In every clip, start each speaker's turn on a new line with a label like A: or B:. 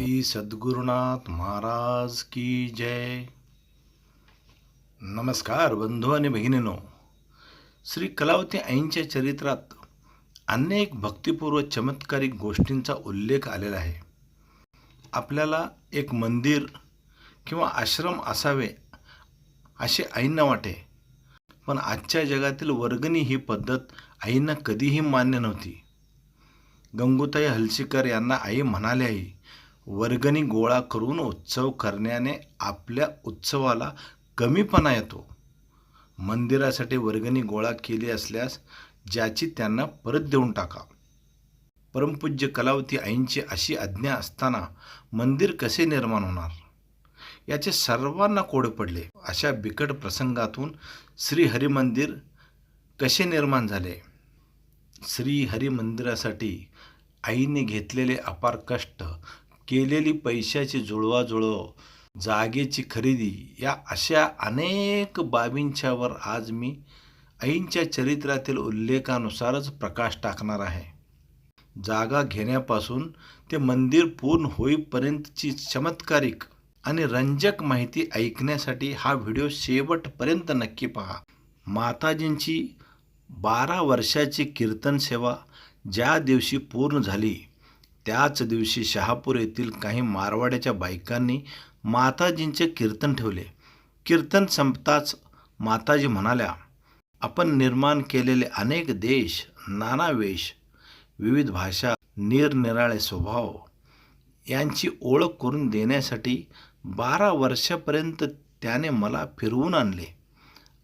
A: श्री सद्गुरुनाथ महाराज की जय। नमस्कार बंधू आणि भगिनीनो श्री कलावती आईंच्या चरित्रात अनेक भक्तिपूर्व चमत्कारिक गोष्टींचा उल्लेख आलेला आहे. आपल्याला एक मंदिर किंवा आश्रम असावे असे आईंना वाटे. पण आजच्या जगातील वर्गणी ही पद्धत आईंना कधीही मान्य नव्हती. गंगूताई हलसीकर यांना आई म्हणाल्याही वर्गणी गोळा करून उत्सव करण्याने आपल्या उत्सवाला कमीपणा येतो. मंदिरासाठी वर्गणी गोळा केली असल्यास ज्याची त्यांना परत देऊन टाका. परमपूज्य कलावती आईंची अशी आज्ञा असताना मंदिर कसे निर्माण होणार? याचे सर्वांना कोडे पडले. अशा बिकट प्रसंगातून श्री मंदिर कसे निर्माण झाले? श्री मंदिरासाठी आईने घेतलेले अपार कष्ट केलेली पैशाची जुळवाजुळव जागेची खरेदी या अशा अनेक बाबींच्यावर आज मी आईंच्या चरित्रातील उल्लेखानुसारच प्रकाश टाकणार आहे. जागा घेण्यापासून ते मंदिर पूर्ण होईपर्यंतची चमत्कारिक आणि रंजक माहिती ऐकण्यासाठी हा व्हिडिओ शेवटपर्यंत नक्की पहा. माताजींची बारा वर्षाची कीर्तन सेवा ज्या दिवशी पूर्ण झाली त्याच दिवशी शहापूर येथील काही मारवाड्याच्या बायकांनी माताजींचे कीर्तन ठेवले. कीर्तन संपताच माताजी म्हणाल्या आपण निर्माण केलेले अनेक देश नाना वेश विविध भाषा निरनिराळे स्वभाव यांची ओळख करून देण्यासाठी बारा वर्षापर्यंत त्याने मला फिरवून आणले.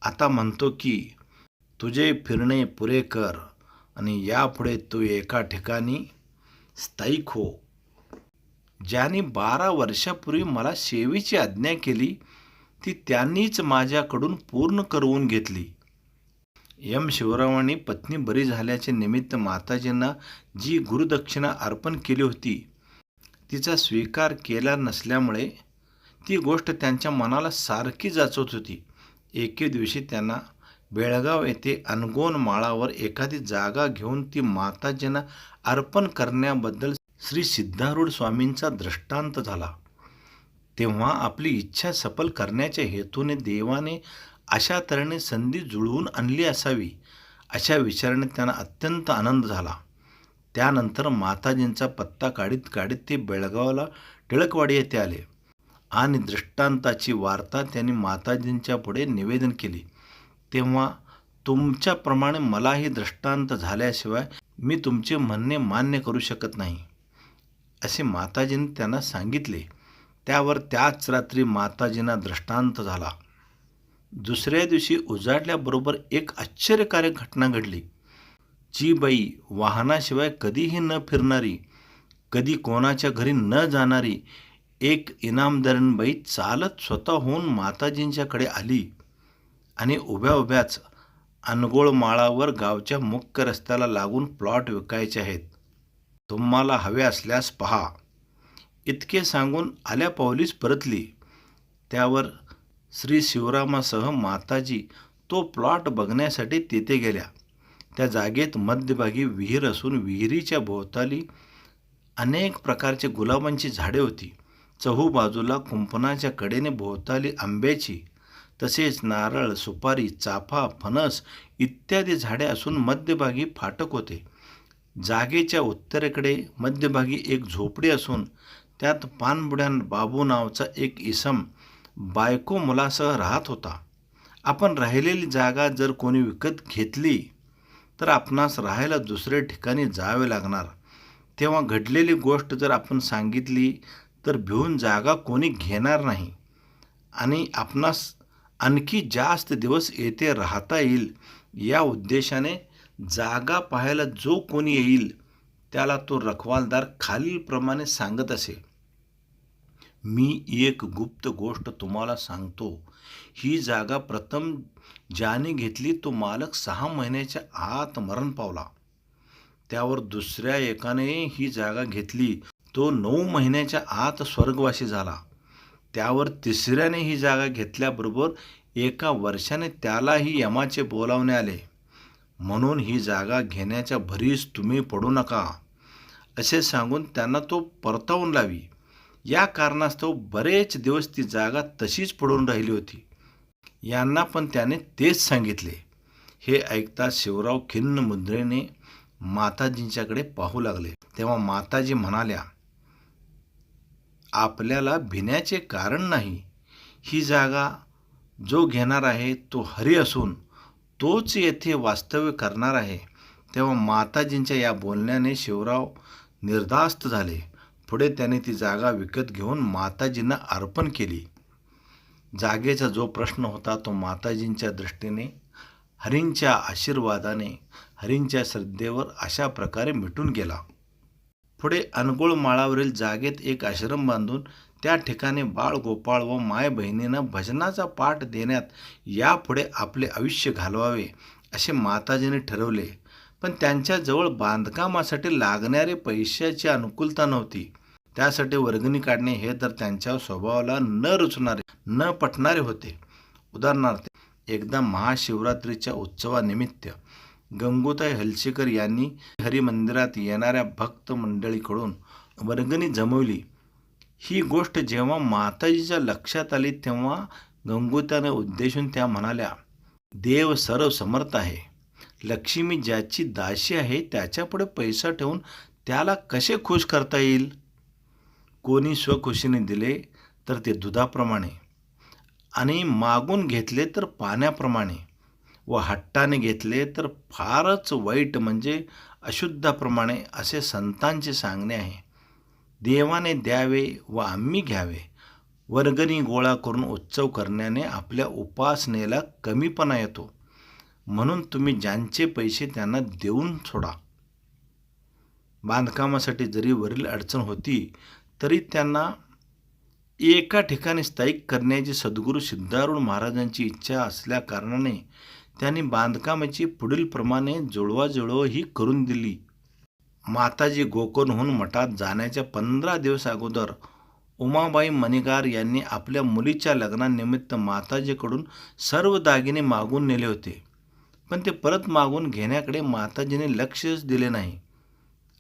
A: आता म्हणतो की तुझे फिरणे पुरे कर आणि यापुढे तू एका ठिकाणी स्थायिक हो. ज्याने बारा वर्षापूर्वी मला सेवेची आज्ञा केली ती त्यांनीच माझ्याकडून पूर्ण करवून घेतली. यम शिवरावांनी पत्नी बरी झाल्याचे निमित्त माताजींना जी गुरुदक्षिणा अर्पण केली होती तिचा स्वीकार केला नसल्यामुळे ती गोष्ट त्यांच्या मनाला सारखी जाचवत होती. एके दिवशी त्यांना बेळगाव येथे अनगोन माळावर एखादी जागा घेऊन ती माताजींना अर्पण करण्याबद्दल श्री सिद्धारूढ स्वामींचा दृष्टांत झाला. तेव्हा आपली इच्छा सफल करण्याच्या हेतूने देवाने अशा तऱ्हेने संधी जुळवून आणली असावी अशा विचाराने त्यांना अत्यंत आनंद झाला. त्यानंतर माताजींचा पत्ता काढीत काढीत ते बेळगावला टिळकवाडी येथे आले आणि दृष्टांताची वार्ता त्यांनी माताजींच्या पुढे निवेदन केली. तेव्हा तुमच्याप्रमाणे मलाही दृष्टांत झाल्याशिवाय मी तुमचे म्हणणे मान्य करू शकत नाही. असे माताजींनी त्यांना सांगितले. त्यावर त्याच रात्री माताजींना दृष्टांत झाला. दुसऱ्या दिवशी उजाडल्याबरोबर एक आश्चर्यकारक घटना घडली. जी बाई वाहनाशिवाय कधीही न फिरणारी कधी कोणाच्या घरी न जाणारी एक इनामदारीण बाई चालत स्वतःहून माताजींच्याकडे आली. आणि उभ्या उभ्याच अनगोळ माळावर गावच्या मुख्य रस्त्याला लागून प्लॉट विकायचे आहेत. तुम्हाला हवे असल्यास पहा. इतके सांगून आल्या पावलीच परतली. त्यावर श्री शिवरामासह माताजी तो प्लॉट बघण्यासाठी तेथे गेल्या. त्या जागेत मध्यभागी विहीर असून विहिरीच्या भोवताली अनेक प्रकारचे गुलाबांची झाडे होती. चहू बाजूला कुंपणाच्या कडेने भोवताली आंब्याची तसेच नारळ सुपारी चाफा फणस इत्यादी झाडे असून मध्यभागी फाटक होते. जागेच्या उत्तरेकडे मध्यभागी एक झोपडी असून त्यात पानबुड्यान बाबू नावचा एक इसम बायको मुलासह राहत होता. आपण राहिलेली जागा जर कोणी विकत घेतली तर आपणास राहायला दुसऱ्या ठिकाणी जावे लागणार. तेव्हा घडलेली गोष्ट जर आपण सांगितली तर भिवून जागा कोणी घेणार नाही. आणि आपणास आणखी जास्त दिवस येथे राहता येईल. या उद्देशाने जागा पाहायला जो कोणी येईल त्याला तो रखवालदार खालीलप्रमाणे सांगत असे. मी एक गुप्त गोष्ट तुम्हाला सांगतो. ही जागा प्रथम ज्याने घेतली तो मालक सहा महिन्याच्या आत मरण पावला. त्यावर दुसऱ्या एकाने ही जागा घेतली तो नऊ महिन्याच्या आत स्वर्गवासी झाला. त्यावर तिसऱ्याने ही जागा घेतल्याबरोबर एका वर्षाने त्यालाही यमाचे बोलावणे आले. म्हणून ही जागा घेण्याच्या भरीस तुम्ही पडू नका. असे सांगून त्यांना तो परतावून लावी. या कारणास्तव बरेच दिवस ती जागा तशीच पडून राहिली होती. यांना पण त्याने तेच सांगितले. हे ऐकता शिवराव खिन्न मुद्रेने माताजींच्याकडे पाहू लागले. तेव्हा माताजी म्हणाल्या आपल्याला भिण्याचे कारण नाही. ही जागा जो घेणार आहे तो हरी असून तोच येथे वास्तव्य करणार आहे. तेव्हा माताजींच्या या बोलण्याने शिवराव निर्धास्त झाले. पुढे त्याने ती जागा विकत घेऊन माताजींना अर्पण केली. जागेचा जो प्रश्न होता तो माताजींच्या दृष्टीने हरींच्या आशीर्वादाने हरींच्या श्रद्धेवर अशा प्रकारे मिटून गेला. पुढे अनगोळ माळावरील जागेत एक आश्रम बांधून त्या ठिकाणी बाळ गोपाळ व माय बहिणीनं भजनाचा पाठ देण्यात यापुढे आपले आयुष्य घालवावे असे माताजीने ठरवले. पण त्यांच्याजवळ बांधकामासाठी लागणारे पैशाची अनुकूलता नव्हती. त्यासाठी वर्गणी काढणे हे तर त्यांच्या स्वभावाला न रुचणारे न पटणारे होते. उदाहरणार्थ एकदा महाशिवरात्रीच्या उत्सवानिमित्त गंगोताई हलसेकर यांनी हरिमंदिरात येणाऱ्या भक्त मंडळीकडून वर्गणी जमवली. ही गोष्ट जेव्हा माताजीच्या लक्षात आली तेव्हा गंगोताने उद्देशून त्या म्हणाल्या देव सर्व समर्थ आहे. लक्ष्मी ज्याची दाशी आहे त्याच्यापुढे पैसा ठेवून त्याला कसे खुश करता येईल? कोणी स्वखुशीने दिले तर ते दुधाप्रमाणे आणि मागून घेतले तर पाण्याप्रमाणे. व हट्टाने घेतले तर फारच वाईट म्हणजे अशुद्धाप्रमाणे असे संतांचे सांगणे आहे. देवाने द्यावे व आम्ही घ्यावे. वर्गणी गोळा करून उत्सव करण्याने आपल्या उपासनेला कमीपणा येतो. म्हणून तुम्ही ज्यांचे पैसे त्यांना देऊन सोडा. बांधकामासाठी जरी वरील अडचण होती तरी त्यांना एका ठिकाणी स्थायिक करण्याची सद्गुरू सिद्धारूढ महाराजांची इच्छा असल्या कारणाने त्यांनी बांधकामाची पुढीलप्रमाणे जुळवाजुळव ही करून दिली. माताजी गोकर्णहून मठात जाण्याच्या पंधरा दिवस अगोदर उमाबाई मणिगार यांनी आपल्या मुलीच्या लग्नानिमित्त माताजीकडून सर्व दागिने मागून नेले होते. पण ते परत मागून घेण्याकडे माताजीने लक्षच दिले नाही.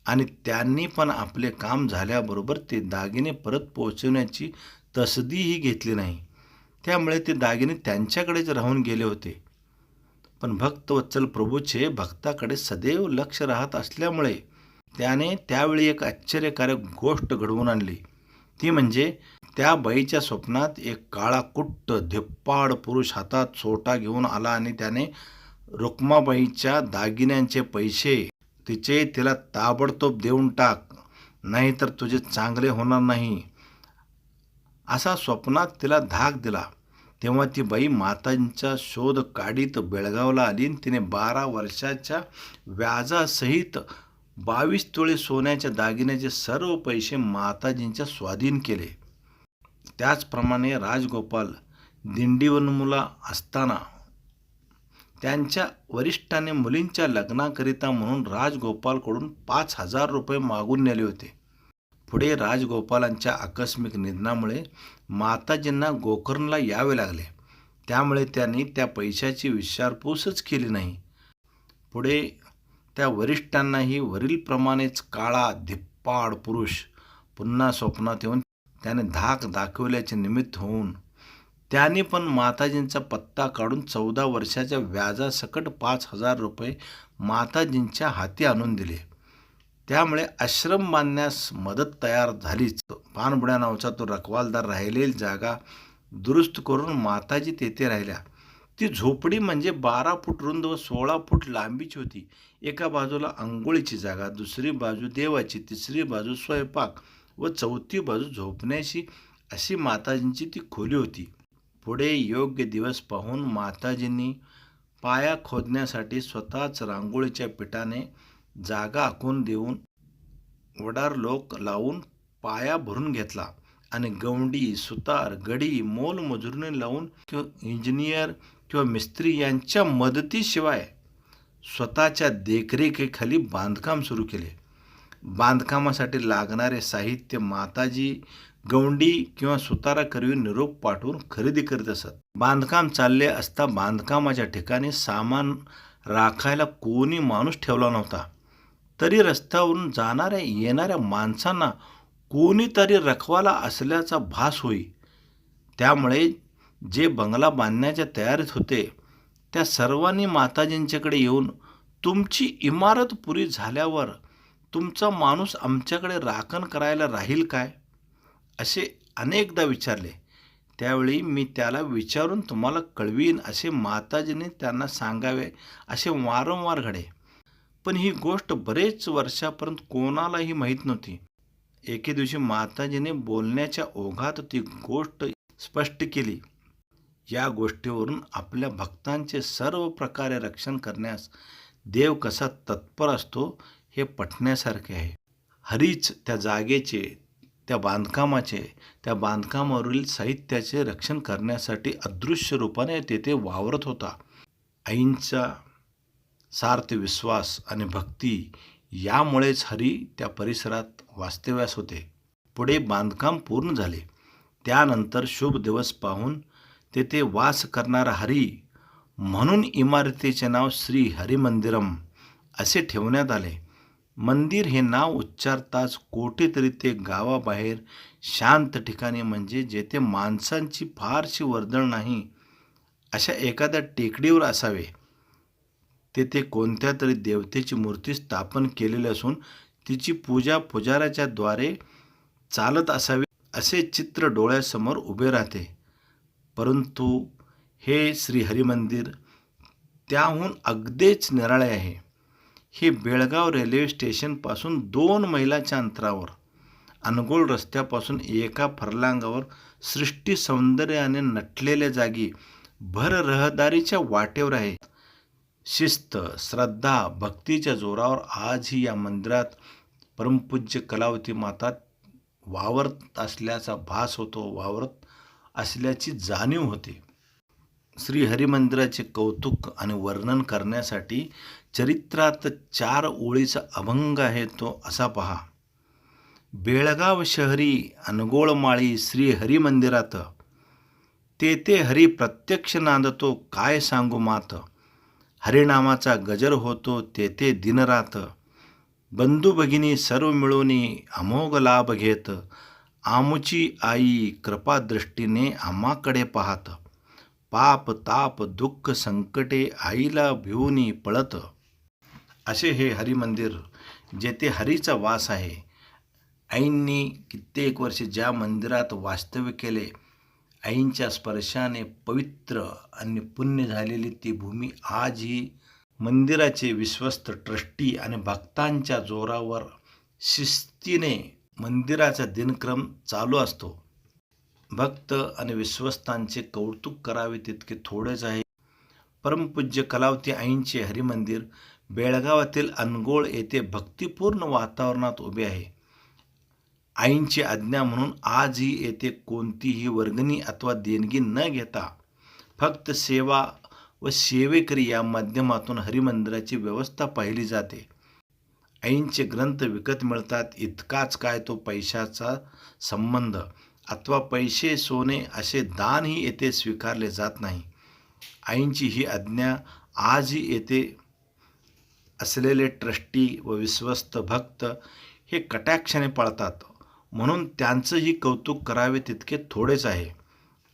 A: आणि त्यांनी पण आपले काम झाल्याबरोबर ते दागिने परत पोहोचवण्याची तसदीही घेतली नाही. त्यामुळे ते दागिने त्यांच्याकडेच राहून गेले होते. पण भक्तवत्सल प्रभूचे भक्ताकडे सदैव लक्ष राहत असल्यामुळे त्याने त्यावेळी एक आश्चर्यकारक गोष्ट घडवून आणली. ती म्हणजे त्या बाईच्या स्वप्नात एक काळा कुट्ट धिप्पाड पुरुष हातात सोटा घेऊन आला आणि त्याने रुक्माबाईच्या दागिन्यांचे पैसे तिचे तिला ताबडतोब देऊन टाक नाहीतर तुझे चांगले होणार नाही. असा स्वप्नात तिला धाक दिला. तेव्हा ती बाई मातांचा शोध काढीत बेळगावला आली आणि तिने बारा वर्षाच्या व्याजासहित बावीस तोळे सोन्याच्या दागिन्याचे सर्व पैसे माताजींच्या स्वाधीन केले. त्याचप्रमाणे राजगोपाल दिंडीवनमुला असताना त्यांच्या वरिष्ठाने मुलींच्या लग्नाकरिता म्हणून राजगोपालकडून पाच हजार रुपये मागून नेले होते. पुढे राजगोपालांच्या आकस्मिक निधनामुळे माताजींना गोकर्णला यावे लागले. त्यामुळे त्यांनी त्या पैशाची विचारपूसच केली नाही. पुढे त्या वरिष्ठांनाही वरीलप्रमाणेच काळा धिप्पाड पुरुष पुन्हा स्वप्नात येऊन त्याने धाक दाखवल्याचे निमित्त होऊन त्यांनी पण माताजींचा पत्ता काढून चौदा वर्षाच्या व्याजासकट पाच हजार रुपये माताजींच्या हाती आणून दिले. त्यामुळे आश्रम बांधण्यास मदत तयार झालीच. पानबुड्या नावचा तो रखवालदार राहिलेली जागा दुरुस्त करून माताजी तेथे राहिल्या. ती झोपडी म्हणजे बारा फूट रुंद व सोळा फूट लांबीची होती. एका बाजूला आंघोळीची जागा दुसरी बाजू देवाची तिसरी बाजू स्वयंपाक व चौथी बाजू झोपण्याची अशी माताजींची ती खोली होती. पुढे योग्य दिवस पाहून माताजींनी पाया खोदण्यासाठी स्वतःच रांगोळीच्या पिठाने जागा आखून देऊन वडार लोक लावून पाया भरून घेतला आणि गवंडी सुतार गडी मोलमजुरीने लावून किंवा इंजिनियर किंवा मिस्त्री यांच्या मदतीशिवाय स्वतःच्या देखरेखीखाली बांधकाम सुरू केले. बांधकामासाठी लागणारे साहित्य माताजी गवंडी किंवा सुताराकरवी निरोप पाठवून खरेदी करीत असत. बांधकाम चालले असता बांधकामाच्या ठिकाणी सामान राखायला कोणी माणूस ठेवला नव्हता. तरी रस्त्यावरून जाणाऱ्या येणाऱ्या माणसांना कोणीतरी रखवाला असल्याचा भास होई. त्यामुळे जे बंगला बांधण्याच्या तयारीत होते त्या सर्वांनी माताजींच्याकडे येऊन तुमची इमारत पुरी झाल्यावर तुमचा माणूस आमच्याकडे राखण करायला राहील काय? असे अनेकदा विचारले. त्यावेळी मी त्याला विचारून तुम्हाला कळवीन असे माताजीने त्यांना सांगावे असे वारंवार घडे. पण ही गोष्ट बरेच वर्षापर्यंत कोणालाही माहीत नव्हती. एके दिवशी माताजीने बोलण्याच्या ओघात ती गोष्ट स्पष्ट केली. या गोष्टीवरून आपल्या भक्तांचे सर्व प्रकारे रक्षण करण्यास देव कसा तत्पर असतो हे पटण्यासारखे आहे. हरीच त्या जागेचे त्या बांधकामाचे त्या बांधकामावरील साहित्याचे रक्षण करण्यासाठी अदृश्य रूपाने तेथे वावरत होता. आईंचा सार्थ विश्वास आणि भक्ती यामुळेच हरी त्या परिसरात वास्तव्यास होते. पुढे बांधकाम पूर्ण झाले. त्यानंतर शुभ दिवस पाहून तेथे वास करणारा हरी म्हणून इमारतीचे नाव श्री हरिमंदिरम असे ठेवण्यात आले. मंदिर हे नाव उच्चारताच कोठेतरी ते गावाबाहेर शांत ठिकाणी म्हणजे जेथे माणसांची फारशी वर्दळ नाही अशा एखाद्या टेकडीवर असावे. तेथे कोणत्या तरी देवतेची मूर्ती स्थापन केलेली असून तिची पूजा पुजाऱ्याच्या द्वारे चालत असावी असे चित्र डोळ्यासमोर उभे राहते. परंतु हे श्रीहरिमंदिर त्याहून अगदीच निराळे आहे. हे बेळगाव रेल्वे स्टेशनपासून दोन मैलाच्या अंतरावर अनगोल रस्त्यापासून एका फरलांगावर सृष्टी सौंदर्याने नटलेल्या जागी भर रहदारीच्या वाटेवर आहे. शिस्त श्रद्धा भक्तीच्या जोरावर आजही या मंदिरात परमपूज्य कलावती माता वावरत असल्याचा भास होतो वावरत असल्याची जाणीव होते. श्री हरिमंदिराचे कौतुक आणि वर्णन करण्यासाठी चरित्रात चार ओळीचा अभंग आहे तो असा पहा. बेळगाव शहरी अनगोळमाळी श्री हरिमंदिरात तेथे हरी प्रत्यक्ष नांदतो काय सांगू मात? हरिनामाचा गजर होतो तेथे दिनरात बंधू भगिनी सर्व मिळून अमोघ लाभ घेत. आमुची आई कृपादृष्टीने आम्हाकडे पाहत. पाप ताप दुःख संकटे आईला भिवून पळत. असे हे हरिमंदिर जेथे हरीचा वास आहे. आईंनी कित्येक वर्षे ज्या मंदिरात वास्तव्य केले आईंच्या स्पर्शाने पवित्र आणि पुण्य झालेली ती भूमी आजही मंदिराचे विश्वस्त ट्रस्टी आणि भक्तांच्या जोरावर शिस्तीने मंदिराचा दिनक्रम चालू असतो. भक्त आणि विश्वस्तांचे कौतुक करावे तितके थोडेच आहे. परमपूज्य कलावती आईंचे हरिमंदिर बेळगावातील अनगोळ येथे भक्तिपूर्ण वातावरणात उभे आहे. आईंची आज्ञा म्हणून आजही येथे कोणतीही वर्गणी अथवा देणगी न घेता फक्त सेवा व सेवेकरी या माध्यमातून हरिमंदिराची व्यवस्था पाहिली जाते. आईंचे ग्रंथ विकत मिळतात इतकाच काय तो पैशाचा संबंध. अथवा पैसे सोने असे दानही येथे स्वीकारले जात नाही. आईंची ही आज्ञा आजही येथे असलेले ट्रस्टी व विश्वस्त भक्त हे कटाक्षाने पाळतात. म्हणून त्यांचंही कौतुक करावे तितके थोडेच आहे.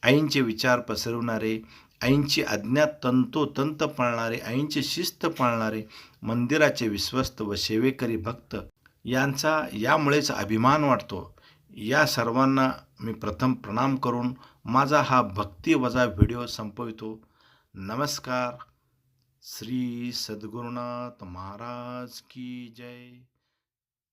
A: आईंचे विचार पसरवणारे आईंची आज्ञा तंतोतंत पाळणारे आईंची शिस्त पाळणारे मंदिराचे विश्वस्त व सेवेकरी भक्त यांचा यामुळेच अभिमान वाटतो. या सर्वांना मी प्रथम प्रणाम करून माझा हा भक्तिवजा व्हिडिओ संपवितो. नमस्कार. श्री सद्गुरुनाथ महाराज की जय.